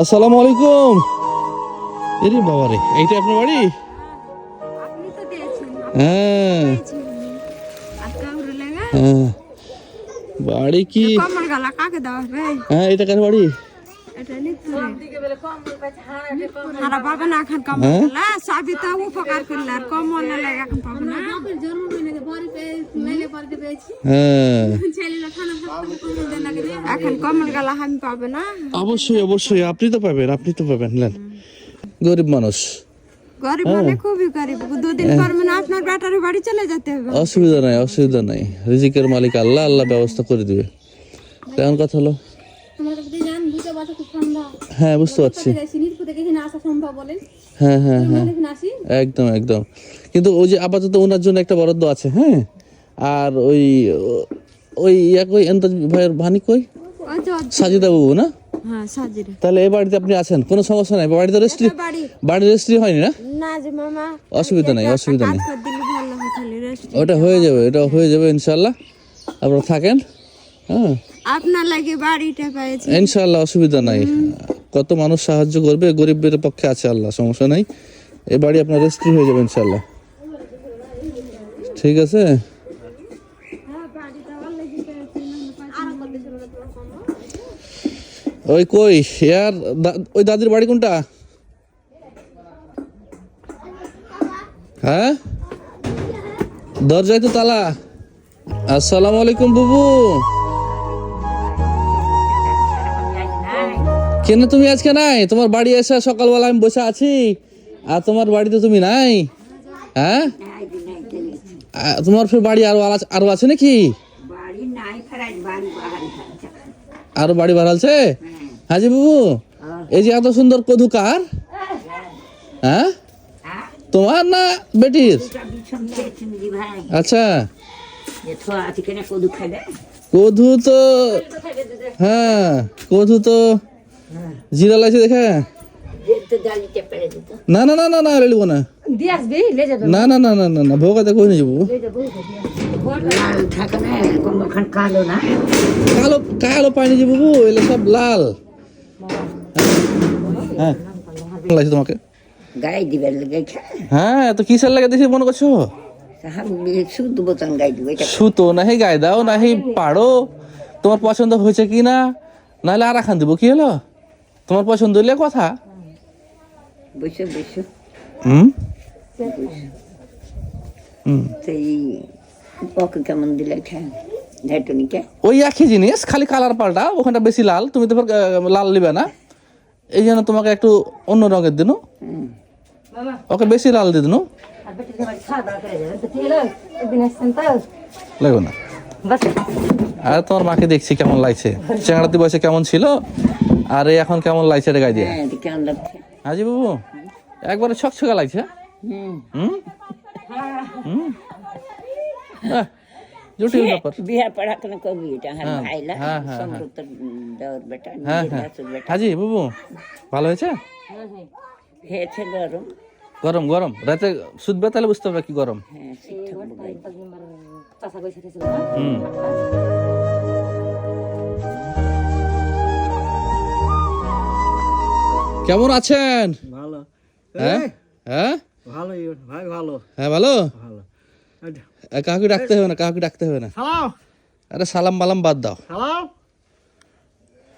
আসসালামু আলাইকুম। এরে বাবা রে এইটা আপনার বাড়ি? হ্যাঁ। হ্যাঁ। বাড়ি কি? হ্যাঁ এটা কার বাড়ি? হারা পাবে না এখন কমর হ্যাঁ? তো উপকার করলে আর কমর লাগে এখন পাবে না। হ্যাঁ। এখন কমর গালা আমি পাবে না। অবশ্যই অবশ্যই আপনি তো পাবেন আপনি তো পাবেন নেন। গরিব মানুষ। গরিব মানে খুবই গরিব। দুদিন পর মানে আপনার ব্যাটারি বাড়ি চলে যেতে হবে। অসুবিধা নাই অসুবিধা নাই। রিজিকের মালিক আল্লাহ আল্লাহ ব্যবস্থা করে দিবে। কেমন কথা হলো? হ্যাঁ বুঝতে পারছি। হ্যাঁ হ্যাঁ হ্যাঁ। একদম একদম। কিন্তু ওই যে আপাতত ওনার জন্য একটা বরাদ্দ আছে হ্যাঁ? আর ওই ওই ইয়া কই এন্তাজ ভাইয়ের ভানি কই? ওই সাজিদা বাবু না? হ্যাঁ তাহলে এই বাড়িতে আপনি আছেন? কোনো সমস্যা নাই? বাড়িতে রেস্ট্রি বাড়ি। রেস্ট্রি হয়নি না? না যে মামা অসুবিধা নাই অসুবিধা নেই। হয় ওটা হয়ে যাবে এটা হয়ে যাবে ইনশাল্লাহ। আপনারা থাকেন হ্যাঁ। আপনার লাগে বাড়িটা পেয়েছি। ইনশাল্লাহ অসুবিধা নাই। কত মানুষ সাহায্য করবে গরিবের পক্ষে আছে আল্লাহ সমস্যা নাই। এই বাড়ি আপনার রেস্ট্রি হয়ে যাবে ইনশাল্লাহ। ঠিক আছে? ওই কই? ইয়ার ওই দাদির বাড়ি কোনটা? হ্যাঁ? দরজায় তো তালা। আসসালামু আলাইকুম বুবু। কেন তুমি আজকে নাই? তোমার বাড়ি এসে সকালবেলা আমি বসে আছি। আর তোমার বাড়িতে তুমি নাই? হ্যাঁ? তোমার ফের বাড়ি আরও আরও আছে নাকি? বাড়ি আরও বাড়ি বাড়ালছে হাজি বাবু এই যে এত সুন্দর কদু কার হ্যাঁ? তোমার না বেটির? আচ্ছা। কদু তো হ্যাঁ কদু তো জিরা লাগছে দেখে। না না না না না রেলিব না। যাবে না না না না না না ভোগাতে কই নিয়ে যাব। কালো কালো কালো পানি যে এলে সব লাল। হ্যাঁ। লাগছে তোমাকে? গাই দিবে লেগে হ্যাঁ তো কিসের লাগে দেখি মনে করছ? সুতো নাহি গায়ে দাও নাহি পাড়ো তোমার পছন্দ হয়েছে কি না? নাহলে আর খান দিব কি হলো? তোমার পছন্দ হইলে কথা। হুম? কেমন দিলে ওই একই জিনিস খালি কালার পাল্টা ওখানটা বেশি লাল তুমি তো লাল নিবে না। এই জন্য তোমাকে একটু অন্য রঙের দিনু। ওকে বেশি লাল দিয়ে দিনু। লাগবে না। আর তোমার মাকে দেখছি কেমন লাগছে। চেংড়াতে বয়সে কেমন ছিল? আর এই এখন কেমন লাগছে রে গায়ে দিয়ে হ্যাঁ হাজি বাবু একবারে ছকছকা লাগছে। হুম। হুম? জটিল ব্যাপার বিয়া পড়া কেন করবি এটা হ্যাঁ ভাইলা সমৃদ্ধ দেওয়ার বেটা হ্যাঁ হ্যাঁ হাজি বাবু ভালো হয়েছে হয়েছে গরম গরম গরম রাতে শুধবে তাহলে বুঝতে পারবে কি গরম হ্যাঁ হুম কেমন আছেন ভালো হ্যাঁ হ্যাঁ ভালো ভাই ভালো হ্যাঁ ভালো ভালো কাউকে ডাকতে হবে না কাউকে ডাকতে হবে না। আরে সালাম বালাম বাদ দাও।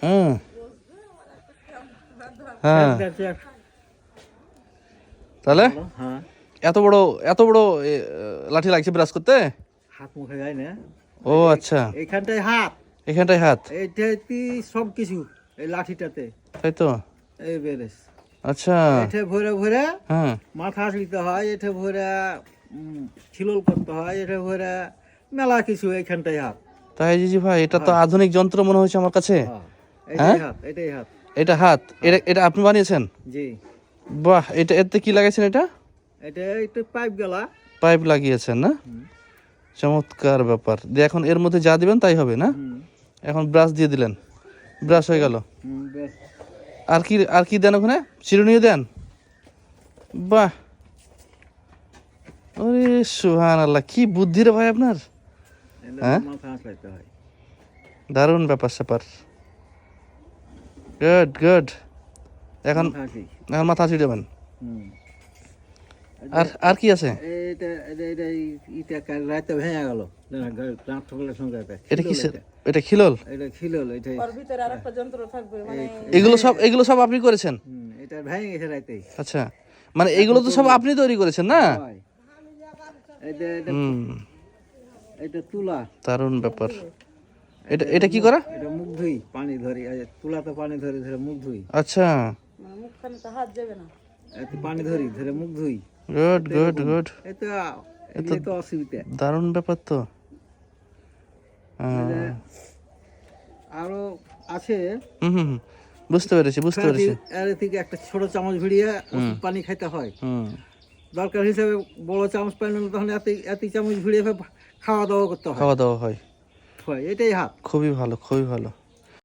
হ্যাঁ। হ্যাঁ। তাহলে? হ্যাঁ। এত বড় এত বড় লাঠি লাগছে ব্রাশ করতে? হাত মুখে যায় না। ও আচ্ছা। এইখানটায় হাত। এখানটায় হাত? এইটাতে সব কিছু এই লাঠিটাতে। তাই তো? এই বেরেস। আচ্ছা। এটা ভরে ভরে হ্যাঁ। মাথা আসলিতে হয় এটা ভরে ছিলল করতে হয় এটা ভরে মেলা কিছু এইখানটায় হাত। তাই জিজি ভাই এটা তো আধুনিক যন্ত্র মনে হয়েছে আমার কাছে। হ্যাঁ এটাই হাত এটা হাত এটা এটা আপনি বানিয়েছেন? জি। বাহ এটা এতে কি লাগাইছেন এটা? এটা একটু পাইপ গেলা। পাইপ লাগিয়েছেন না? চমৎকার ব্যাপার। দিয়ে এখন এর মধ্যে যা দিবেন তাই হবে না? এখন ব্রাশ দিয়ে দিলেন। ব্রাশ হয়ে গেল। আর কি আর কি দেন ওখানে? চিরুনিও দেন? বাহ। ওরে সুহান আল্লাহ কি বুদ্ধি রে ভাই আপনার? হ্যাঁ? হয়। দারুণ ব্যাপার স্যাপার। গুড গুড এখন এখন মাথা ছিটাবেন হুম। আর আর কি আছে? এটা এটা এটা এই- ইটা কাল রাতে ভেঙে গেল। দাঁত ঠকলের সঙ্গে এটা এটা। কি খিলোল? এটা খিলল এটা খিলোল। এটা এগুলো সব এগুলো সব আপনি করেছেন? এটা ভেঙে গেছে রাতেই। আচ্ছা। মানে এগুলো তো সব আপনি তৈরি করেছেন না? হয়। এটা তুলা। দারুণ ব্যাপার। এটা এটা কি করা? এটা মুখ ধুই পানি ধরি। এই তুলাতে পানি ধরে ধরে মুখ ধুই। আচ্ছা। এতে পানি ধরি ধরে মুখ ধুই। গুড গুড গুড এটা তো অসুবিধা। দারুণ ব্যাপার তো। আরও আছে। হুম হুম হুম। বুঝতে পেরেছি বুঝতে পেরেছি। থেকে একটা ছোট চামচ ভিড়িয়ে পানি খাইতে হয়। হুম। দরকার হিসেবে বড় চামচ পাই না তখন এত এত চামচ ভিড়ে খাওয়া দাওয়া করতে হয়। খাওয়া দাওয়া হয়। হয় এটাই হাত। খুবই ভালো খুবই ভালো।